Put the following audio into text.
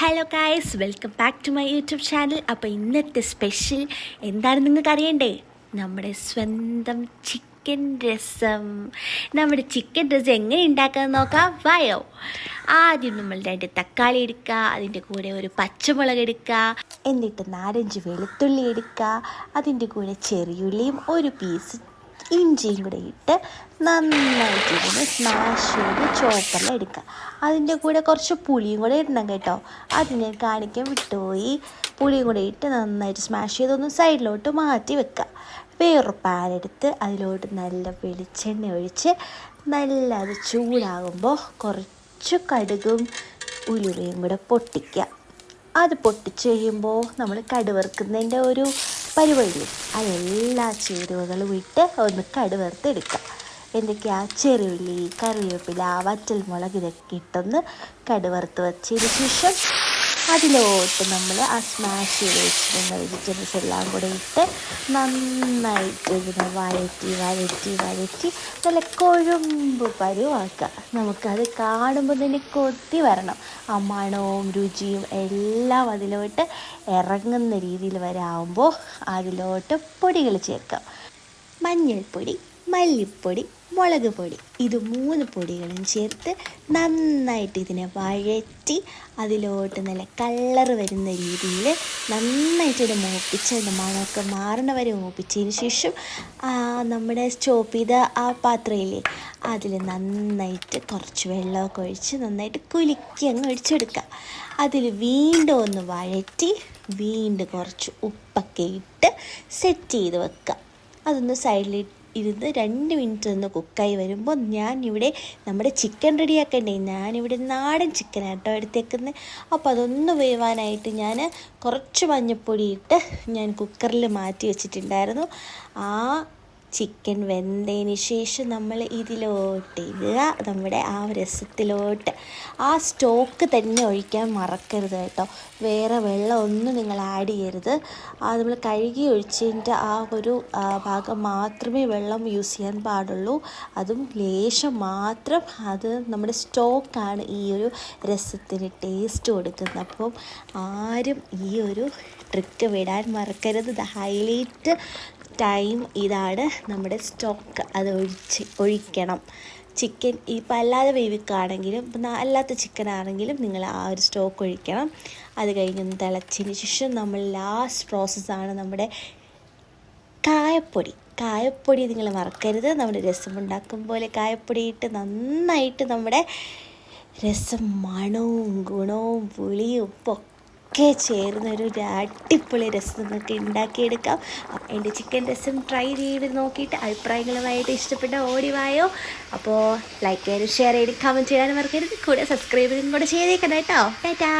Hello guys welcome back to my YouTube channel അപ്പോൾ ഇന്നത്തെ special എന്താണ് നിങ്ങൾക്ക് അറിയണ്ടേ? നമ്മുടെ സ്വന്തം ചിക്കൻ രസം. നമ്മുടെ ചിക്കൻ രസം എങ്ങനെ ഉണ്ടാക്കാമെന്ന് നോക്കാം. വയോ. ആദ്യം നമ്മൾ രണ്ട് തക്കാളി എടുക്കുക. അതിന്റെ കൂടെ ഒരു പച്ചമുളക് എടുക്കുക. എന്നിട്ട് നാലഞ്ച് വെളുത്തുള്ളി എടുക്കുക. അതിന്റെ കൂടെ ചെറിയുള്ളിയും ഒരു പീസ് ഇഞ്ചിയും കൂടെ ഇട്ട് നന്നായിട്ട് ഇതിന് സ്മാഷ് ചെയ്ത് ചോപ്പറിൽ എടുക്കുക. അതിന്റെ കൂടെ കുറച്ച് പുളിയും കൂടെ ഇടണം കേട്ടോ. അതിനെ കാണിക്കാൻ വിട്ടുപോയി. പുളിയും കൂടെ ഇട്ട് നന്നായിട്ട് സ്മാഷ് ചെയ്തൊന്ന് സൈഡിലോട്ട് മാറ്റി വെക്കുക. വേറൊരു പാൻ എടുത്ത് അതിലോട്ട് നല്ല വെളിച്ചെണ്ണ ഒഴിച്ച് നല്ല അത് ചൂടാകുമ്പോൾ കുറച്ച് കടുകും ഉലുവയും കൂടെ പൊട്ടിക്കുക. അത് പൊട്ടിച്ച് കഴിയുമ്പോൾ നമ്മൾ കടുവറുക്കുന്നതിന്റെ ഒരു പരിപാടി. അതെല്ലാ ചേരുവകളും ഇട്ട് ഒന്ന് കടുവറുത്തെടുക്കുക എന്തൊക്കെയാ? ചെറുള്ളി കറിവേപ്പില വറ്റൽമുളക് ഇതൊക്കെ ഇട്ടൊന്ന് കടുവറുത്ത് വച്ചതിന് ശേഷം അതിലോട്ട് നമ്മൾ ആ സ്മാഷ് ചെയ്ത് വെച്ചിരുന്ന വെജിറ്റബിൾസ് എല്ലാം കൂടെ ഇട്ട് നന്നായിട്ട് ഇതിനെ വഴറ്റി വഴറ്റി വഴറ്റി നല്ല കൊഴുമ്പ് പരുവാക്കുക. നമുക്കത് കാണുമ്പോൾ തന്നെ കൊത്തി വരണം. ആ മണവും രുചിയും എല്ലാം അതിലോട്ട് ഇറങ്ങുന്ന രീതിയിൽ വരാവുമ്പോൾ അതിലോട്ട് പൊടികൾ ചേർക്കാം. മഞ്ഞൾപ്പൊടി. മല്ലിപ്പൊടി മുളക് പൊടി ഇത് മൂന്ന് പൊടികളും ചേർത്ത് നന്നായിട്ട് ഇതിനെ വഴറ്റി അതിലോട്ട് നല്ല കളർ വരുന്ന രീതിയിൽ നന്നായിട്ട് ഇത് മൂപ്പിച്ച് അതിന്റെ മണമൊക്കെ മാറണ വരെ മൂപ്പിച്ചതിന് ശേഷം നമ്മുടെ സ്റ്റോപ്പ് ചെയ്ത ആ പാത്രയില്ലേ അതിൽ നന്നായിട്ട് കുറച്ച് വെള്ളമൊക്കെ ഒഴിച്ച് നന്നായിട്ട് കുലുക്കി അങ്ങ് ഒഴിച്ചെടുക്കുക. അതിൽ വീണ്ടും ഒന്ന് വഴറ്റി വീണ്ടും കുറച്ച് ഉപ്പൊക്കെ ഇട്ട് സെറ്റ് ചെയ്ത് വെക്കുക. അതൊന്ന് സൈഡിൽ ഇരുന്ന് രണ്ട് മിനിറ്റ് ഒന്ന് കുക്കായി വരുമ്പോൾ ഞാൻ ഇവിടെ നമ്മുടെ ചിക്കൻ റെഡിയാക്കണ്ടേ ഞാനിവിടെ നാടൻ ചിക്കനാട്ടോ എടുത്തേക്കുന്നത് അപ്പോൾ അതൊന്ന് വേവാനായിട്ട് ഞാൻ കുറച്ച് മഞ്ഞൾപ്പൊടി ഇട്ട് ഞാൻ കുക്കറിൽ മാറ്റി വെച്ചിട്ടുണ്ടായിരുന്നു. ആ ചിക്കൻ വെന്തതിന് ശേഷം നമ്മൾ ഇതിലോട്ട് ഇടുക നമ്മുടെ ആ രസത്തിലോട്ട്. ആ സ്റ്റോക്ക് തന്നെ ഒഴിക്കാൻ മറക്കരുത് കേട്ടോ. വേറെ വെള്ളം ഒന്നും നിങ്ങൾ ആഡ് ചെയ്യരുത്. ആ നമ്മൾ കഴുകി ഒഴിച്ചതിന്റെ ആ ഒരു ഭാഗം മാത്രമേ വെള്ളം യൂസ് ചെയ്യാൻ പാടുള്ളൂ. അതും ലേശം മാത്രം അത് നമ്മുടെ സ്റ്റോക്കാണ് ഈ ഒരു രസത്തിന് ടേസ്റ്റ് കൊടുക്കുന്നത്. അപ്പം ആരും ഈ ഒരു ട്രിക്ക് വിടാൻ മറക്കരുത്. ദ ഹൈലൈറ്റ് ടൈം ഇതാണ് നമ്മുടെ സ്റ്റോക്ക് അത് ഒഴിച്ച് ഒഴിക്കണം. ചിക്കൻ ഇപ്പം അല്ലാതെ വേവിക്കുകയാണെങ്കിലും അല്ലാത്ത ചിക്കൻ ആണെങ്കിലും നിങ്ങൾ ആ ഒരു സ്റ്റോക്ക് ഒഴിക്കണം. അത് കഴിഞ്ഞൊന്ന് തിളച്ചതിന് ശേഷം നമ്മൾ ലാസ്റ്റ് പ്രോസസ്സാണ് നമ്മുടെ കായപ്പൊടി. കായപ്പൊടി നിങ്ങൾ മറക്കരുത്. നമ്മുടെ രസം ഉണ്ടാക്കും പോലെ കായപ്പൊടി ഇട്ട് നന്നായിട്ട് നമ്മുടെ രസം മണവും ഗുണവും പുളിയും ഉപ്പൊക്കെ ഒക്കെ ചേർന്ന് ഒരു അടിപൊളി രസം നിങ്ങൾക്ക് ഉണ്ടാക്കിയെടുക്കാം. എന്റെ ചിക്കൻ രസം ട്രൈ ചെയ്ത് നോക്കിയിട്ട് അഭിപ്രായങ്ങളുമായിട്ട് ഇഷ്ടപ്പെട്ട ഓടിവായോ അപ്പോൾ ലൈക്ക് ചെയ്യാനും ഷെയർ ചെയ്ത് കമന്റ് ചെയ്യാനും മറക്കരുത്. കൂടെ സബ്സ്ക്രൈബ് കൂടെ ചെയ്തേക്കണം കേട്ടോ. ടാറ്റാ.